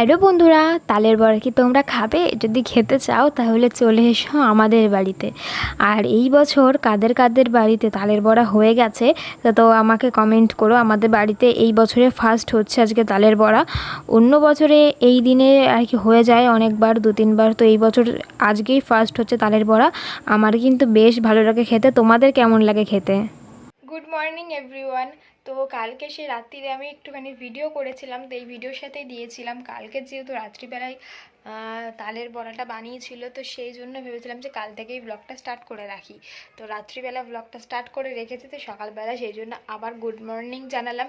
Hello বন্ধুরা, তালের বড়া কি তোমরা খাবে? যদি খেতে চাও তাহলে চলে এসো আমাদের বাড়িতে। আর এই বছর কাদের কাদের বাড়িতে তালের বড়া হয়ে গেছে, তো আমাকে কমেন্ট করো। আমাদের বাড়িতে এই বছরে ফার্স্ট হচ্ছে আজকে তালের বড়া। অন্য বছরে এই দিনে আর কি হয়ে যায়, অনেকবার দু তিনবার তো এই বছর আজকেই ফার্স্ট হচ্ছে তালের বড়া। আমার কিন্তু বেশ ভালো লাগে খেতে। তোমাদের কেমন লাগে খেতে? গুড মর্নিং এভরিওয়ান তো কালকে সেই রাত্রিরে আমি একটুখানি ভিডিও করেছিলাম, তো এই ভিডিওর সাথেই দিয়েছিলাম। কালকে যেহেতু রাত্রিবেলায় তালের বড়াটা বানিয়েছিল, তো সেই জন্য ভেবেছিলাম যে কাল থেকেই ব্লগটা স্টার্ট করে রাখি। তো রাত্রিবেলা ব্লগটা স্টার্ট করে রেখেছি, তো সকালবেলা সেই জন্য আবার গুড মর্নিং জানালাম।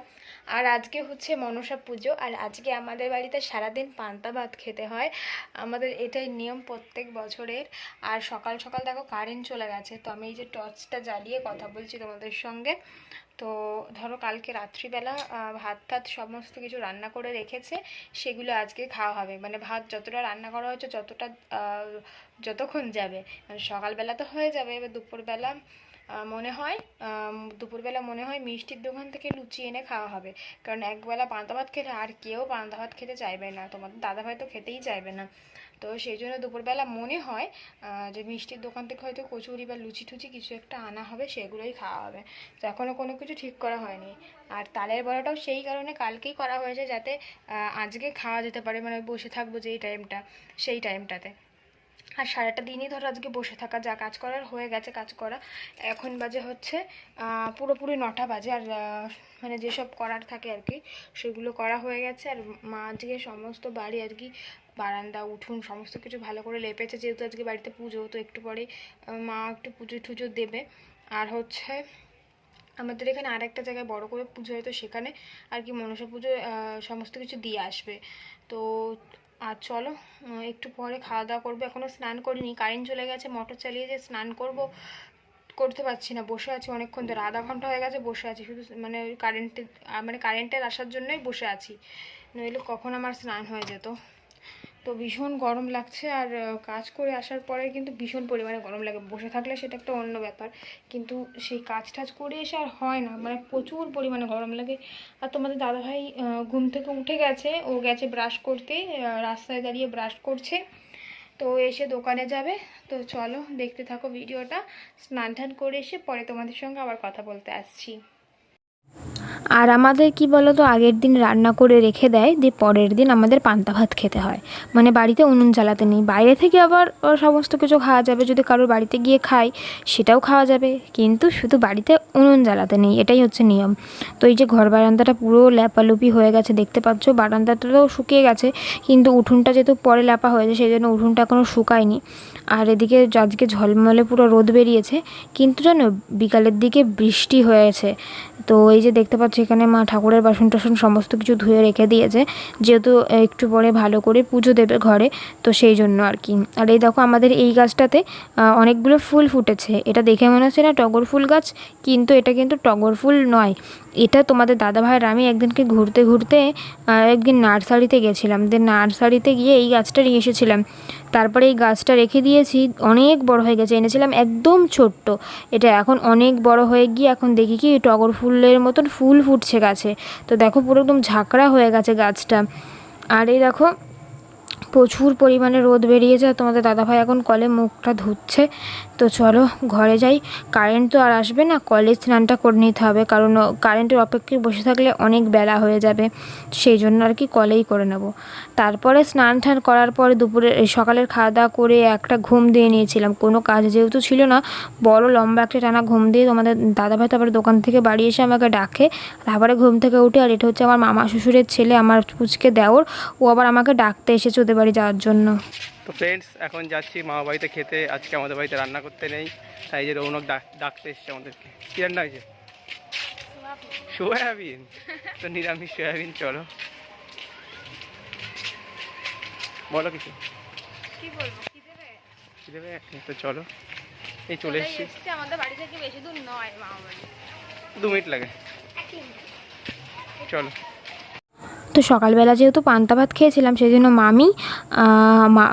আর আজকে হচ্ছে মনসা পুজো, আর আজকে আমাদের বাড়িতে সারাদিন পান্তা ভাত খেতে হয়। আমাদের এটাই নিয়ম প্রত্যেক বছরের। আর সকাল সকাল দেখো কারেন্ট চলে গেছে, তো আমি এই যে টর্চটা জ্বালিয়ে কথা বলছি তোমাদের সঙ্গে। তো ধরো কালকে রাত্রিবেলা ভাত টাত সমস্ত কিছু রান্না করে রেখেছে, সেগুলো আজকে খাওয়া হবে। মানে ভাত যতটা রান্না করা হয়েছে, যতটা যতক্ষণ যাবে। মানে সকালবেলা তো হয়ে যাবে, এবার দুপুরবেলা মনে হয় দুপুরবেলা মনে হয় মিষ্টির দোকান থেকে লুচি এনে খাওয়া হবে। কারণ একবেলা পান্তা ভাত খেলে আর কেউ পান্তা ভাত খেতে চাইবে না। তোমাদের দাদাভাই তো খেতেই চাইবে না। তো সেই জন্য দুপুরবেলা মনে হয় যে মিষ্টির দোকান থেকে হয়তো কচুরি বা লুচি টুচি কিছু একটা আনা হবে, সেগুলোই খাওয়া হবে। তো এখনও কোনো কিছু ঠিক করা হয়নি। আর তালের বড়াটাও সেই কারণে কালকেই করা হয়েছে যাতে আজকে খাওয়া যেতে পারে মানে বসে থাকব যেই টাইমটা সেই টাইমটাতে আর সারাটা দিনই ধরো আজকে বসে থাকা, যা কাজ করার হয়ে গেছে কাজ করা। এখন বাজে হচ্ছে পুরোপুরি নটা বাজে। আর মানে যেসব করার থাকে আর কি, সেগুলো করা হয়ে গেছে। আর মা আজকে সমস্ত বাড়ি আর কি বারান্দা, উঠুন সমস্ত কিছু ভালো করে লেপেছে। যেহেতু আজকে বাড়িতে পুজো, তো একটু পরে মা একটু পুজো টুজো দেবে। আর হচ্ছে, আমাদের এখানে আর একটা জায়গায় বড় করে পুজো হয়, তো সেখানে আর কি মনসা পুজো সমস্ত কিছু দিয়ে আসবে। তো, আর চলো একটু পরে খাওয়া দাওয়া করব। এখনও স্নান করিনি, কারেন্ট চলে গেছে, মোটর চালিয়ে যে স্নান করব, করতে পারছি না। বসে আছি অনেকক্ষণ ধরে, আধা ঘণ্টা হয়ে গেছে বসে আছি। শুধু মানে কারেন্টের মানে কারেন্টের আসার জন্যই বসে আছি। নইলে কখন আমার স্নান হয়ে যেত। তো ভীষণ গরম লাগছে আর কাজ করে আসার পরে কিন্তু ভীষণ পরিমাণে গরম লাগে। বসে থাকলে সেটা একটা অন্য ব্যাপার। কিন্তু সেই কাজ টাজ করে এসে আর হয় না। মানে প্রচুর পরিমাণে গরম লাগে। আর তোমাদের দাদাভাই ঘুম থেকে উঠে গেছে। ও গেছে ব্রাশ করতে রাস্তায় দাঁড়িয়ে ব্রাশ করছে। তো এসে দোকানে যাবে। তো চলো দেখতে থাকো ভিডিওটা। স্নান টান করে এসে পরে তোমাদের সঙ্গে আবার কথা বলতে আসছি। আর আমাদের কি বলো তো আগের দিন রান্না করে রেখে দেয় দিয়ে পরের দিন আমাদের পান্তা ভাত খেতে হয়। মানে বাড়িতে উনুন জ্বালাতে নেই। বাইরে থেকে আবার সমস্ত কিছু খাওয়া যাবে। যদি কারোর বাড়িতে গিয়ে খাই, সেটাও খাওয়া যাবে। কিন্তু শুধু বাড়িতে উনুন জ্বালাতে নেই। এটাই হচ্ছে নিয়ম। তো এই যে ঘর বারান্দাটা পুরো ল্যাপালুপি হয়ে গেছে, দেখতে পাচ্ছ? বারান্দাটাও শুকিয়ে গেছে। কিন্তু উঠোনটা যেহেতু পরে ল্যাপা হয়েছে, সেই জন্য উঠোনটা এখনও শুকায়নি। আর এদিকে আজকে ঝলমলে পুরো রোদ বেরিয়েছে, কিন্তু জানো বিকালের দিকে বৃষ্টি হয়েছে। তো এই যে দেখতে পাচ্ছ এখানে মা ঠাকুরের বাসন টাসন সমস্ত কিছু ধুয়ে রেখে দিয়েছে, যেহেতু একটু পরে ভালো করে পুজো দেবে ঘরে, তো সেই জন্য আর কি। আর এই দেখো আমাদের এই গাছটাতে অনেকগুলো ফুল ফুটেছে। এটা দেখে মনে হচ্ছে না টগর ফুল গাছ, কিন্তু এটা কিন্তু টগর ফুল নয়। এটা তোমাদের দাদা ভাইয়ের আমি একদিনকে ঘুরতে ঘুরতে একদিন নার্সারিতে গেছিলাম। দিয়ে নার্সারিতে গিয়ে এই গাছটা নিয়ে এসেছিলাম। তারপরে এই গাছটা রেখে দিয়েছি, অনেক বড় হয়ে গেছে, এনেছিলাম একদম ছোট্ট। এটা এখন অনেক বড় হয়ে গিয়ে এখন দেখি কি টগর ফুলের মতন ফুল ফুটছে গাছে। তো দেখো পুরো একদম ঝাঁকড়া হয়ে গেছে গাছটা। আর এই দেখো প্রচুর পরিমাণে রোদ বেরিয়েছে আর তোমাদের দাদাভাই এখন কলে মুখটা ধুচ্ছে। তো চলো ঘরে যাই। কারেন্ট তো আর আসবে না, কলে স্নানটা করে নিতে হবে। কারণ কারেন্টের অপেক্ষায় বসে থাকলে অনেক বেলা হয়ে যাবে। সেই জন্য আর কি কলেই করে নেব। তারপরে স্নান টান করার পরে দুপুরে সকালের খাওয়া দাওয়া করে একটা ঘুম দিয়ে নিয়েছিলাম। কোনো কাজ যেহেতু ছিল না, বড় লম্বা একটা টানা ঘুম দিয়ে তোমাদের দাদাভাই তারপরে দোকান থেকে বাড়ি এসে আমাকে ডাকে। তারপরে ঘুম থেকে উঠে, আর এটা হচ্ছে আমার মামা শ্বশুরের ছেলে, আমার পুচকে দেওর। ও আবার আমাকে ডাকতে এসেছে ওদের বাড়ি যাওয়ার জন্য। তো ফ্রেন্ডস এখন যাচ্ছি মামা বাড়িতে খেতে। আজকে আমাদের বাড়িতে রান্না করতে নেই। তাই যে রৌনক ডাক- ডাকতে এসছে আমাদেরকে। কি রান্না হয়েছে? সোয়াবিন। তো নিরামিষ সোয়াবিন চলো। বলো কিছু। কি বলব? কি দেবে? কি দেবে? তো চলো। এই চলে এসছি। আমাদের বাড়ি থেকে বেশি দূর নয় মামা দু মিনিট লাগে। চলো। তো সকালবেলা যেহেতু পান্তা ভাত খেয়েছিলাম সেই জন্য মামি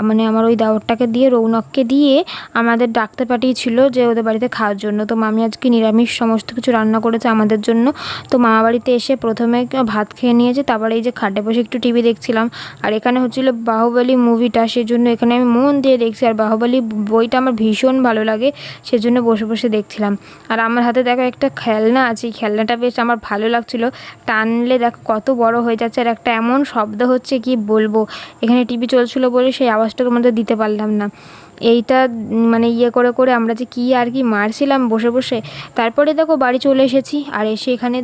মানে আমার ওই দেওরটাকে দিয়ে, রৌনককে দিয়ে আমাদের ডাকতে পাঠিয়েছিল যে ওদের বাড়িতে খাওয়ার জন্য। তো মামি আজকে নিরামিষ সমস্ত কিছু রান্না করেছে আমাদের জন্য। তো মামা বাড়িতে এসে প্রথমে ভাত খেয়ে নিয়েছে, তারপরে এই যে খাটে বসে একটু টিভি দেখছিলাম। আর এখানে হচ্ছিল বাহুবলী মুভিটা সেই জন্য এখানে আমি মন দিয়ে দেখছি। আর বাহুবলী বইটা আমার ভীষণ ভালো লাগে, সেজন্য বসে বসে দেখছিলাম। আর আমার হাতে দেখো একটা খেলনা আছে খেলনাটা বেশ আমার ভালো লাগছিল। টানলে দেখো কত বড় হয়ে যাচ্ছে, আর একটা এমন শব্দ হচ্ছে কি বলব? এখানে টিভি চলছিল বলে সেই আওয়াজটার মধ্যে দিতে পারলাম না। এইটা মানে ইয়ে করে করে আমরা যে কী আর কি মারছিলাম বসে বসে, তারপরে দেখো বাড়ি চলে এসেছি আর এসে এখানে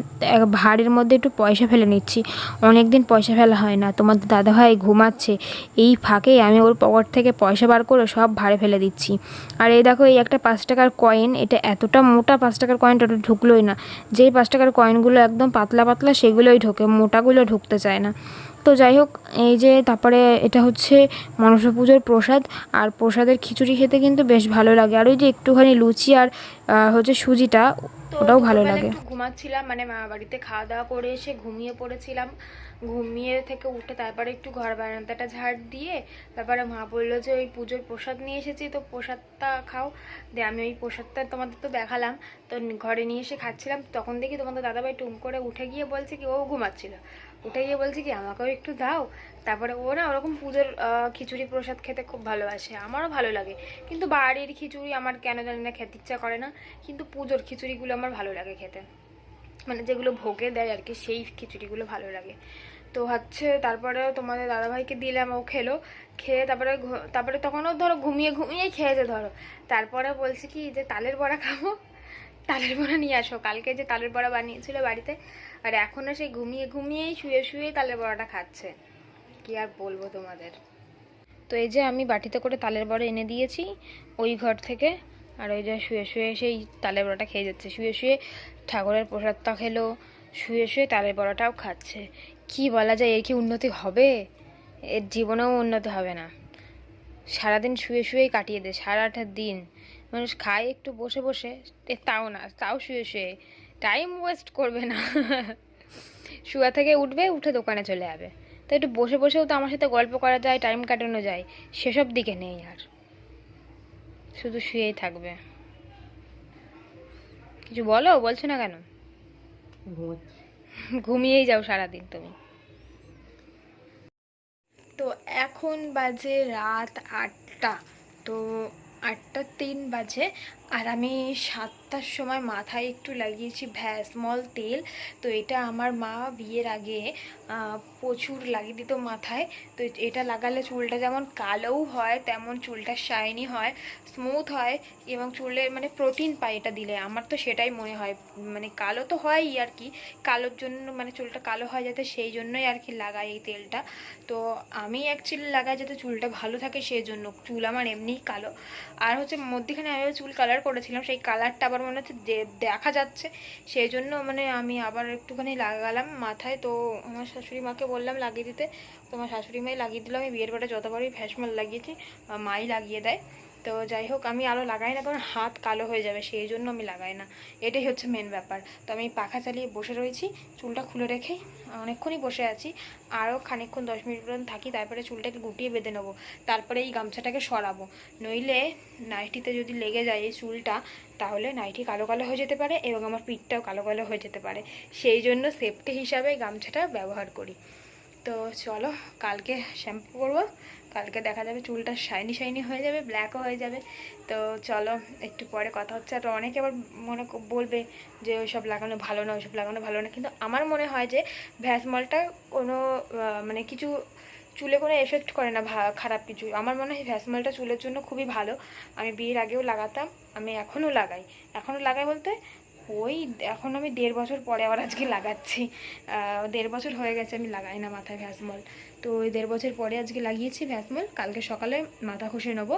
ভাড়ের মধ্যে একটু পয়সা ফেলে নিচ্ছি। অনেক দিন পয়সা ফেলা হয় না, তোমার দাদাভাই ঘুমাচ্ছে, এই ফাঁকে আমি ওর পকেট থেকে পয়সা বার করে সব ভাড়ে ফেলে দিচ্ছি। আর এই দেখো এই একটা পাঁচ টাকার কয়েন এটা এতটা মোটা পাঁচ টাকার কয়েনটা ওটা ঢুকলোই না। যেই পাঁচ টাকার কয়েনগুলো একদম পাতলা পাতলা সেগুলোই ঢোকে, মোটাগুলো ঢুকতে চায় না। তো যাই হোক এই যে তারপরে এটা হচ্ছে মনসা পুজোর প্রসাদ। আর প্রসাদের খিচুড়ি খেতে কিন্তু বেশ ভালো লাগে। আর ওই যে একটুখানি লুচি আর আহ, হচ্ছে সুজিটা ওটাও ভালো লাগে। ঘুমাচ্ছিলাম মানে মা বাড়িতে খাওয়া দাওয়া করে এসে ঘুমিয়ে পড়েছিলাম। ঘুমিয়ে থেকে উঠে তারপরে একটু ঘর বারান্দাটা ঝাড় দিয়ে তারপরে মা বলল যে, ওই পুজোর প্রসাদ নিয়ে এসেছি, তো প্রসাদটা খাও। দিয়ে আমি ওই প্রসাদটা তোমাদের তো দেখালাম, তো ঘরে নিয়ে এসে খাচ্ছিলাম। তখন দেখি তোমাদের দাদাভাই টুম করে উঠে গিয়ে বলছে কি, ও ঘুমাচ্ছিল। উঠে গিয়ে বলছে কি, আমাকেও একটু দাও। তারপরে ও না ওরকম পুজোর খিচুড়ি প্রসাদ খেতে খুব ভালোবাসে, আমারও ভালো লাগে। কিন্তু বাড়ির খিচুড়ি আমার কেন জানি না খেতে ইচ্ছা করে না, কিন্তু পুজোর খিচুড়িগুলো আমার ভালো লাগে খেতে। মানে যেগুলো ভোগে দেয় আর কি, সেই খিচুড়িগুলো ভালো লাগে। তো হচ্ছে তারপরে তোমাদের দাদাভাইকে দিলাম, ও খেলো। খেয়ে তারপরে তারপরে তখনও ধরো ঘুমিয়ে ঘুমিয়েই খেয়েছে ধরো। তারপরে বলছি কি যে, তালের বড়া খাব? তালের বড়া নিয়ে আসো। কালকে যে তালের বড়া বানিয়েছিল বাড়িতে, আর এখনও সেই ঘুমিয়ে ঘুমিয়েই শুয়ে শুয়েই তালের বড়াটা খাচ্ছে। কি আর বলব তোমাদের? তো এই যে আমি বাটিতে করে তালের বড়া এনে দিয়েছি, ওই ঘর থেকে। আর ওই যে শুয়ে শুয়ে সেই তালের বড়াটা খেয়ে যাচ্ছে। শুয়ে শুয়ে ঠাকুরের প্রসাদটা খেলো, শুয়ে শুয়ে তালের বড়াটাও খাচ্ছে। কি বলা যায়, এর কি উন্নতি হবে? এর জীবনেও উন্নতি হবে না। সারাদিন শুয়ে শুয়েই কাটিয়ে দেয় সারাটা দিন। মানুষ খায় একটু বসে বসে তাও না, তাও শুয়ে শুয়ে। টাইম ওয়েস্ট করবে না। শুয়া থেকে উঠবে, উঠে দোকানে চলে যাবে। তো একটু বসে বসেও তো আমার সাথে গল্প করা যায় টাইম কাটানো যায়, সেসব দিকে নেই আর। শুধু শুয়েই থাকবে। কিছু বলো? বলছো না কেন? ঘুমিয়েই যাও সারাদিন তুমি। তো এখন বাজে রাত আটটা। তো আটটা তিন বাজে। আর আমি সাতটার সময় মাথায় একটু লাগিয়েছি ভ্যাসমল তেল। তো এটা আমার মা বিয়ের আগে প্রচুর লাগিয়ে দিত মাথায়। তো এটা লাগালে চুলটা যেমন কালোও হয়, তেমন চুলটা শাইনি হয় স্মুথ হয় এবং চুলের মানে প্রোটিন পায় এটা দিলে। আমার তো সেটাই মনে হয়। মানে কালো তো হয়ই আর কি। কালোর জন্য মানে চুলটা কালো হয় যাতে সেই জন্যই আর কি লাগাই এই তেলটা। তো আমি অ্যাকচুয়ালি লাগাই যাতে চুলটা ভালো থাকে সেই জন্য। চুল আমার এমনিই কালো। আর হচ্ছে মধ্যেখানে আমি চুল কালার করেছিলাম, সেই কালারটা আবার মনে হচ্ছে দেখা যাচ্ছে। সেই জন্য মানে আমি আবার একটুখানি লাগালাম মাথায়। তো আমার শাশুড়ি মাকে বললাম লাগিয়ে দিতে। তো আমার শাশুড়ি মাই লাগিয়ে দিল। আমি বিয়ের পরে যতবারই ভ্যাসমাল লাগিয়েছি মাই লাগিয়ে দেয়। তো যাই হোক, আমি আরও লাগাই না, কারণ হাত কালো হয়ে যাবে, সেই জন্য আমি লাগাই না। এটাই হচ্ছে মেন ব্যাপার। তো আমি পাখা চালিয়ে বসে রয়েছি। চুলটা খুলে রেখেই অনেকক্ষণই বসে আছি আরও খানিকক্ষণ, দশ মিনিট পর্যন্ত থাকি, তারপরে চুলটাকে গুটিয়ে বেঁধে নেব, তারপরে এই গামছাটাকে সরাবো। নইলে নাইটিতে যদি লেগে যায় এই চুলটা, তাহলে নাইটি কালো কালো হয়ে যেতে পারে এবং আমার পিঠটাও কালো কালো হয়ে যেতে পারে। সেই জন্য সেফটি হিসাবে গামছাটা ব্যবহার করি। তো চলো, কালকে শ্যাম্পু করব। কালকে দেখা যাবে চুলটা শাইনি শাইনি হয়ে যাবে ব্ল্যাকও হয়ে যাবে। তো চলো, একটু পরে কথা হচ্ছে। আর অনেকে আবার মনে বলবে যে ওইসব লাগানো ভালো না, ওইসব লাগানো ভালো না। কিন্তু আমার মনে হয় যে ভ্যাসমলটা কোনো মানে কিছু চুলে কোনো এফেক্ট করে না খারাপ কিছু। আমার মনে হয় ভ্যাসমলটা চুলের জন্য খুবই ভালো। আমি বিয়ের আগেও লাগাতাম, আমি এখনও লাগাই। এখনও লাগাই বলতে ওই এখন আমি দেড় বছর পরে আবার আজকে লাগাচ্ছি। দেড় বছর হয়ে গেছে আমি লাগাই না মাথায় ভ্যাসমল তো ওই দেড় বছর পরে আজকে লাগিয়েছি ভ্যাসমল কালকে সকালে মাথা ঘষে নেব।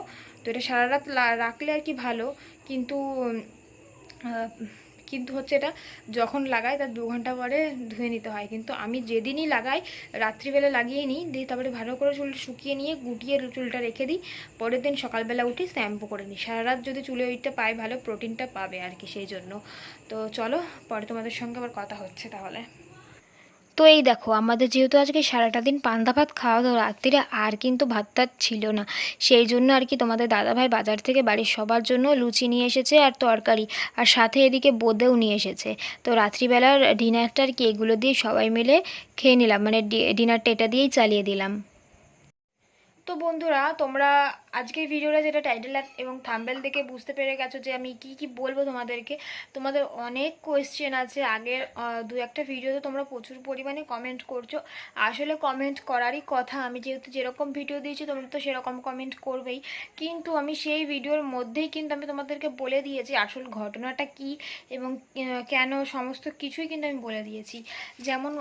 তো এটা সারা রাত রাখলে আর কি ভালো। কিন্তু কিন্তু হচ্ছে এটা যখন লাগাই তার দু ঘণ্টা পরে ধুয়ে নিতে হয়। কিন্তু আমি যেদিনই লাগাই, রাত্রিবেলা লাগিয়ে নিই, দিয়ে তারপরে ভালো করে চুল শুকিয়ে নিয়ে গুটিয়ে চুলটা রেখে দিই, পরের দিন সকালবেলা উঠি শ্যাম্পু করে নিই। সারা রাত যদি চুলে ওইটা পায়, ভালো প্রোটিনটা পাবে আর কি সেই জন্য। তো চলো, পরে তোমাদের সঙ্গে আবার কথা হচ্ছে তাহলে। তো এই দেখো, আমাদের যেহেতু আজকে সারাটা দিন পান্তা ভাত খাওয়া, তো রাত্রিরে আর কিন্তু ভাত টাত ছিল না। সেই জন্য আর কি তোমাদের দাদাভাই বাজার থেকে বাড়ির সবার জন্য লুচি নিয়ে এসেছে আর তরকারি, আর সাথে এদিকে বোদেও নিয়ে এসেছে। তো রাত্রিবেলার ডিনারটা আর কি এগুলো দিয়ে সবাই মিলে খেয়ে নিলাম মানে ডিনারটা এটা দিয়েই চালিয়ে দিলাম। তো বন্ধুরা, তোমরা আজকের ভিডিওটা যেটা টাইটেল এবং থাম্বেল দেখে বুঝতে পেরে গেছো যে আমি কি কি বলব তোমাদেরকে, তোমাদের অনেক কোয়েশ্চেন আছে। আগের দু একটা ভিডিওতে তোমরা প্রচুর পরিমাণে কমেন্ট করছ। আসলে কমেন্ট করারই কথা, আমি যেহেতু যেরকম ভিডিও দিয়েছি, তোমরা তো সেরকম কমেন্ট করবেই। কিন্তু আমি সেই ভিডিওর মধ্যেই কিন্তু আমি তোমাদেরকে বলে দিয়েছি আসল ঘটনাটা কি এবং কেন সমস্ত কিছুই কিন্তু আমি বলে দিয়েছি। যেমন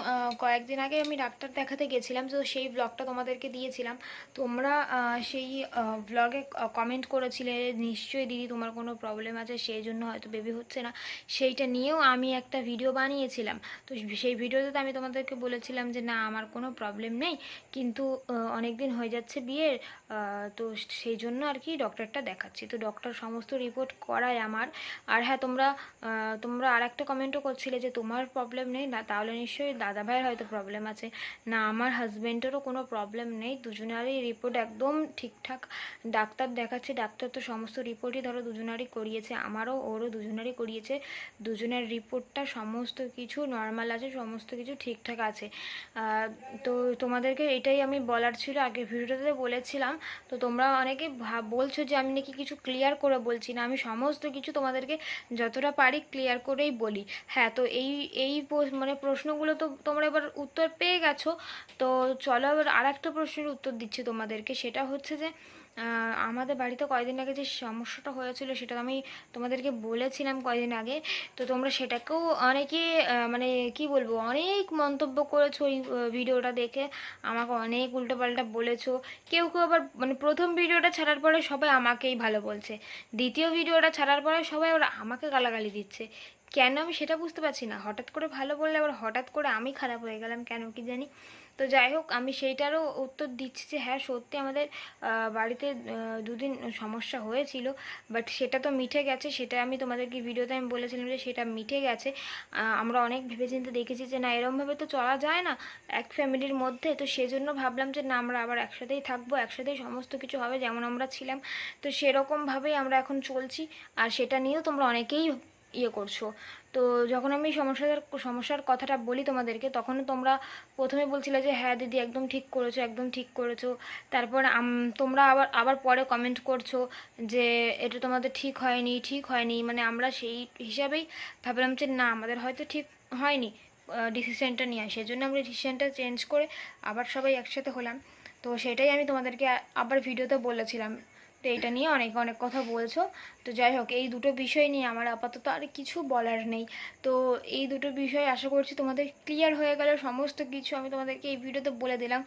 কয়েকদিন আগে আমি ডাক্তার দেখাতে গেছিলাম, তো সেই ব্লগটা তোমাদেরকে দিয়েছিলাম। তোমরা সেই ব্লগে কমেন্ট করেছিলে নিশ্চয়ই দিদি তোমার কোনো প্রবলেম আছে, সেই জন্য হয়তো বেবি হচ্ছে না। সেইটা নিয়েও আমি একটা ভিডিও বানিয়েছিলাম। তো সেই ভিডিওতে তো আমি তোমাদেরকে বলেছিলাম যে, না, আমার কোনো প্রবলেম নেই। কিন্তু অনেক দিন হয়ে যাচ্ছে বিয়ের তো সেই জন্য আর কি ডক্টরটা দেখাচ্ছি। তো ডক্টর সমস্ত রিপোর্ট করায় আমার। আর হ্যাঁ তোমরা তোমরা আর একটা কমেন্টও করছিলে যে, তোমার প্রবলেম নেই? না, তাহলে নিশ্চয়ই দাদা ভাইয়ের হয়তো প্রবলেম আছে। না, আমার হাজব্যান্ডেরও কোনো প্রবলেম নেই। দুজনেরই রিপোর্ট একদম ঠিকঠাক ডাক্তার দেখাচ্ছে, ডাক্তার তো সমস্ত রিপোর্টই ধরো দুজনারই করিয়েছে, আমারও ওরও দুজনারই করিয়েছে, দুজনের রিপোর্টটা সমস্ত কিছু নর্মাল আছে, সমস্ত কিছু ঠিকঠাক আছে। তো তোমাদেরকে এটাই আমি বলার ছিল, আগে ভিডিওটাতে বলেছিলাম, তো তোমরা অনেকে বলছো যে আমি নাকি কিছু ক্লিয়ার করে বলছি না, আমি সমস্ত কিছু তোমাদেরকে যতটা পারি ক্লিয়ার করেই বলি। হ্যাঁ তো এই এই মানে প্রশ্নগুলো তো তোমরা এবার উত্তর পেয়ে গেছো, তো চলো এবার আর একটা প্রশ্নের উত্তর দিচ্ছি তোমাদেরকে সেটা হচ্ছে যে আমাদের বাড়িতে কয়দিন আগে যে সমস্যাটা হয়েছিল, সেটা আমি তোমাদেরকে বলেছিলাম কয়দিন আগে। তো তোমরা সেটাকেও অনেকে মানে কি বলব, অনেক মন্তব্য করেছ ওই ভিডিওটা দেখে। আমাকে অনেক উল্টোপাল্টা বলেছ। কেউ কেউ আবার মানে প্রথম ভিডিওটা ছাড়ার পরে সবাই আমাকেই ভালো বলছে। দ্বিতীয় ভিডিওটা ছাড়ার পরে সবাই ওরা আমাকে গালাগালি দিচ্ছে। কেন আমি সেটা বুঝতে পারছি না। হঠাৎ করে ভালো বললে আবার হঠাৎ করে আমি খারাপ হয়ে গেলাম কেন, কি জানি? তো যাই হোক, আমি সেইটারও উত্তর দিচ্ছি যে হ্যাঁ সত্যি আমাদের বাড়িতে দুদিন সমস্যা হয়েছিল বাট সেটা তো মিটে গেছে। সেটা আমি তোমাদেরকে ভিডিওতে আমি বলেছিলাম যে সেটা মিটে গেছে। আমরা অনেক ভেবেচিন্তে দেখেছি যে না, এরমভাবে তো চলা যায় না এক ফ্যামিলির মধ্যে। তো সেজন্য ভাবলাম যে না, আমরা আবার একসাথেই থাকব, একসাথেই সমস্ত কিছু হবে যেমন আমরা ছিলাম। তো সেরকমভাবেই আমরা এখন চলছি। আর সেটা নিয়েও তোমরা অনেকেই ইয়ে করছ। তো যখন আমি সমস্যার সমস্যার কথাটা বলি তোমাদেরকে তখন তোমরা প্রথমে বলছিলে যে হ্যাঁ দিদি, একদম ঠিক করেছ, একদম ঠিক করেছ। তারপর তোমরা আবার আবার পরে কমেন্ট করছ যে, এটা তোমাদের ঠিক হয়নি ঠিক হয়নি। মানে আমরা সেই হিসাবেই ভাবলাম যে, না, আমাদের হয়তো ঠিক হয়নি ডিসিশনটা নিয়ে। সেই জন্য আমরা ডিসিশানটা চেঞ্জ করে আবার সবাই একসাথে হলাম। তো সেটাই আমি তোমাদেরকে আবার ভিডিওতে বলেছিলাম। তো এটা নিয়ে অনেক অনেক কথা বলছো। তো যাই হোক, এই দুটো বিষয় নিয়ে আমার আপাতত আর কিছু বলার নেই। তো এই দুটো বিষয় আশা করছি তোমাদের ক্লিয়ার হয়ে গেল, সমস্ত কিছু আমি তোমাদেরকে এই ভিডিওতে বলে দিলাম।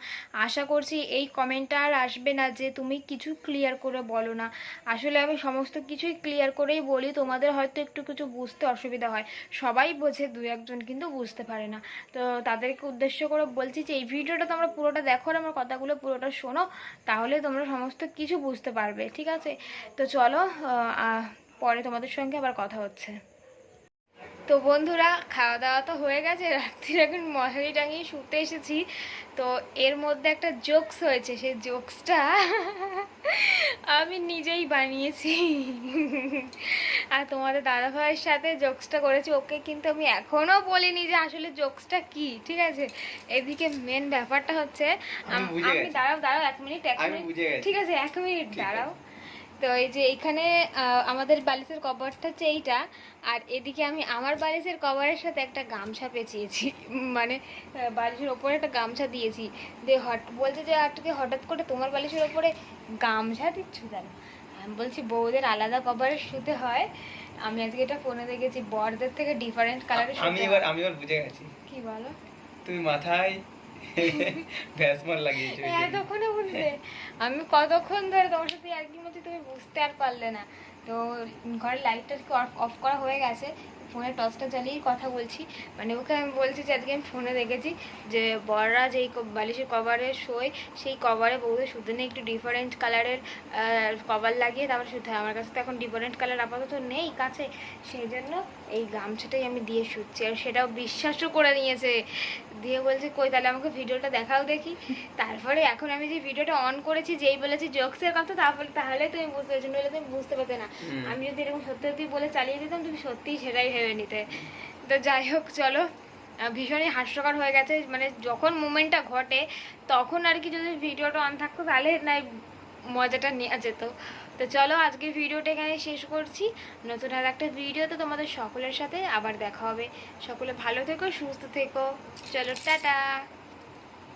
আশা করছি এই কমেন্টটা আর আসবে না যে তুমি কিছু ক্লিয়ার করে বলো না। আসলে আমি সমস্ত কিছুই ক্লিয়ার করেই বলি, তোমাদের হয়তো একটু কিছু বুঝতে অসুবিধা হয়। সবাই বোঝে, দু একজন কিন্তু বুঝতে পারে না। তো তাদেরকে উদ্দেশ্য করে বলছি যে, এই ভিডিওটা তোমরা পুরোটা দেখো আর আমার কথাগুলো পুরোটা শোনো, তাহলে তোমরা সমস্ত কিছু বুঝতে পারবে, ঠিক আছে? তো চলো পরে তোমাদের সঙ্গে আবার কথা হচ্ছে। তো বন্ধুরা খাওয়া দাওয়া তো হয়ে গেছে রাত্রির এখন মশারি টাঙিয়ে শুতে এসেছি। তো এর মধ্যে একটা জোকস হয়েছে সেই জোকসটা আমি নিজেই বানিয়েছি। আর তোমাদের দাদা ভাইয়ের সাথে জোকসটা করেছি ওকে কিন্তু আমি এখনও বলিনি যে আসলে জোকসটা কি ঠিক আছে? এদিকে মেন ব্যাপারটা হচ্ছে আমি দাঁড়াও দাঁড়াও এক মিনিট এক মিনিট ঠিক আছে এক মিনিট দাঁড়াও। তো এই যে এখানে আমাদের বালিশের কভারটা হচ্ছে এইটা। আর এদিকে আমি আমার বালিশের কভারের সাথে একটা গামছা পেঁচিয়েছি। মানে বালিশের ওপরে একটা গামছা দিয়েছি। দিয়ে হট বলছে যে আটকে হঠাৎ করে তোমার বালিশের ওপরে গামছা দিচ্ছ কেন? আমি বলছি বউদের আলাদা কভারে শুতে হয়। আমি আজকে এটা ফোনে দেখেছি। বরদের থেকে ডিফারেন্ট কালারের আমি এবার আমি এবার বুঝে গেছি। কি বলো? তুমি মাথায় লাগিয়েছো এতক্ষণে বুঝলে আমি কতক্ষণ ধরে তোমার সাথে আর কি মধ্যে তুমি বুঝতে আর পারলে না। তো ঘরের লাইটটা অফ করা হয়ে গেছে। ফোনে টর্চটা চালিয়েই কথা বলছি। মানে ওকে আমি বলছি যে আজকে আমি ফোনে দেখেছি যে বড়রা যেই বালিশের কভারে শোয় সেই কভারে বউদের শুধু নেই একটু ডিফারেন্ট কালারের কভার লাগিয়ে তারপর শুতে হয়। আমার কাছে তো এখন ডিফারেন্ট কালার আপাতত নেই কাছে। সেই জন্য এই গামছাটাই আমি দিয়ে শুচ্ছি। আর সেটাও বিশ্বাসও করে নিয়েছে। দিয়ে বলছে কই তাহলে আমাকে ভিডিওটা দেখাও দেখি। তারপরে এখন আমি যে ভিডিওটা অন করেছি যেই বলেছি জোকসের কথা তারপরে তাহলে তুমি বুঝতে পেরেছ নইলে তুমি বুঝতে পারতে না। আমি যদি এরকম সত্যি সত্যি বলে চালিয়ে দিতাম তুমি সত্যিই সেটাই ভেবে নিতে। তো যাই হোক, চলো ভীষণই হাস্যকর হয়ে গেছে। মানে যখন মুমেন্টটা ঘটে, তখন আর কি যদি ভিডিওটা অন থাকতো, তাহলে নাই মজাটা নেওয়া যেত। তো চলো আজকে ভিডিওটা এখানে শেষ করছি। নতুন আর একটা ভিডিওতে তোমাদের সকলের সাথে আবার দেখা হবে। সকলে ভালো থেকো, সুস্থ থেকো। চলো, টাটা!